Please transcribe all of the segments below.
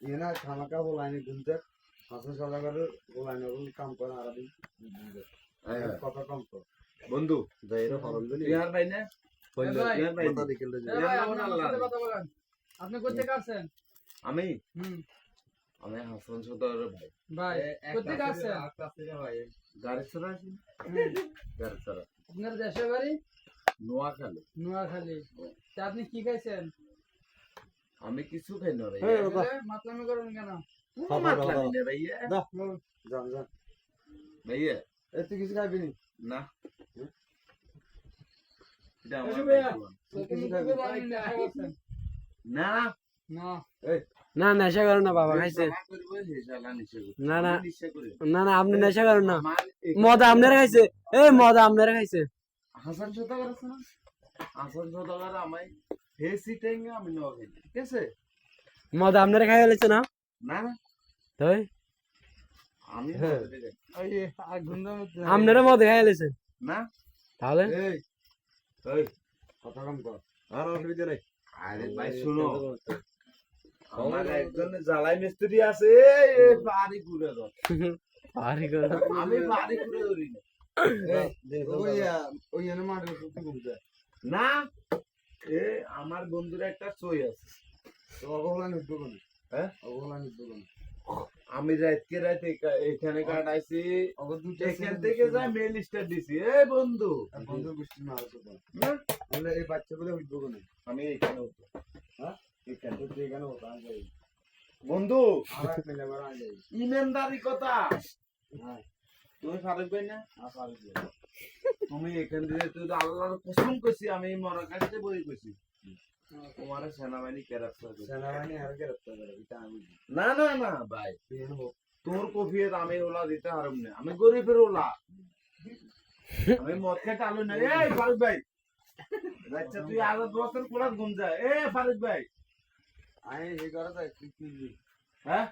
এনা খামাকা বলাইনি গুনতে কাম করে আর দিন কত কম তো। বন্ধু যাই রে হরম দিলি। ইয়ার ভাই না। কইলো ইয়ার ভাই। কথা দেখিল আপনি কথা আমি? হুম। আমি হাসান ভাই। ভাই আসছেন? গাড়ি ছাড়া আছি হুম। গাড়ি ছাড়া। আপনার দেশের বাড়ি? নোয়াখালী। নোয়াখালী। তা আপনি কি খাইছেন? আমি কিছু খাই না বাবা। মাতলামি করেন কেন? কোনো মাতলামি নেই ভাইয়া। জান জান ভাইয়া। এ তুই কিছু খাবি না। না। না? না? নেশা করো না বাবা খাইছে। না, না। না না আপনি নেশা করো না। মদ আপনারা খাইছে। এ মদ আপনারা খাইছে। হাসান সদাগর আছে না? হাসান সদাগর আমায় হে সিটেঙ্গে আমি নোয়াখালী ঠিক আছে? মদ আপনারা খাই ফেলেছে না? না তাই? আমি হ্যাঁ। ওই আগুন আপনারা মদ খাই ফেলেছে না। তাহলে? এই। কত কম কর। আর অসুবিধা নাই। আরে ভাই শুনো। আমার একজন জ্বালাই মিস্ত্রি আছে বাড়ি ঘুরে দাও। আমি বাড়ি ঘুরে ধরি না। ওই ওই মাঠে ঘুমতে না এ আমার বন্ধুর একটা সই আছে। তো অবহেলা নিদ্দ হ্যাঁ? অবহেলা নিদ্দ আমি রাতকে রাত এখানে কাটাইছি। এখান থেকে যাই মেল স্টার দিছি। এ বন্ধু! বন্ধু গোষ্ঠী না তো? না, বলে এই বাচ্চাগুলো উঠবো কোন আমি এখানে হতো হ্যাঁ? এখানে তুই এখানে হতো আমি যাই। বন্ধু! ইমানদারি কথা! হ্যাঁ। তুমি ফারুক ভাই না? পারি যাই তুমি এখান থেকে তুই তো আল্লাহর কসম কইছি আমি মরার কাছে বই কইছি তোমার সেনাবাহিনী ক্যারেক্টার সেনাবাহিনী আর গ্রেপ্তার করে এটা আমি না না না ভাই। তোর কফিয়ত আমি ওলা দিতে হারম না। আমি গরিবের ওলা। আমি মদ খেতে আলু না। এই ফারুক ভাই। আচ্ছা তুই আরও বছর কোলা ঘুম যা। এ ফারুক ভাই। আমি এই করে তুই কি হ্যাঁ?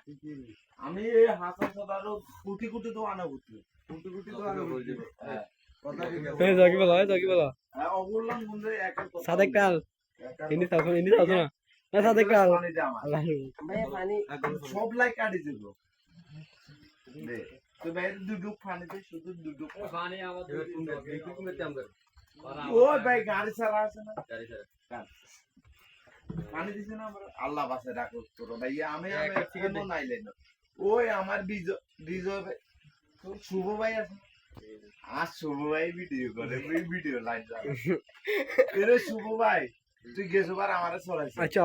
আমি এই হাসান সদারও কুটি কুটি তো আনা বুঝলি কুটি কুটি তো বলছি। হ্যাঁ। হ্যাঁ সাদেক কাল না না সাদেক কাল সব লাই কাটি দিব দে তো ভাই পানি ও ভাই গাড়ি আছে না? পানি দিছে না আমার আল্লাহ। বাসে রাখো তোর ভাই আমি না ওই আমার বিজয় বিজয় ভাই। তোর শুভ ভাই আছে। আর শুভ ভাই ভিডিও করে ভিডিও লাইন যাবে এরে শুভ ভাই তুই গেছো বার আমারে ছড়াইছিস আচ্ছা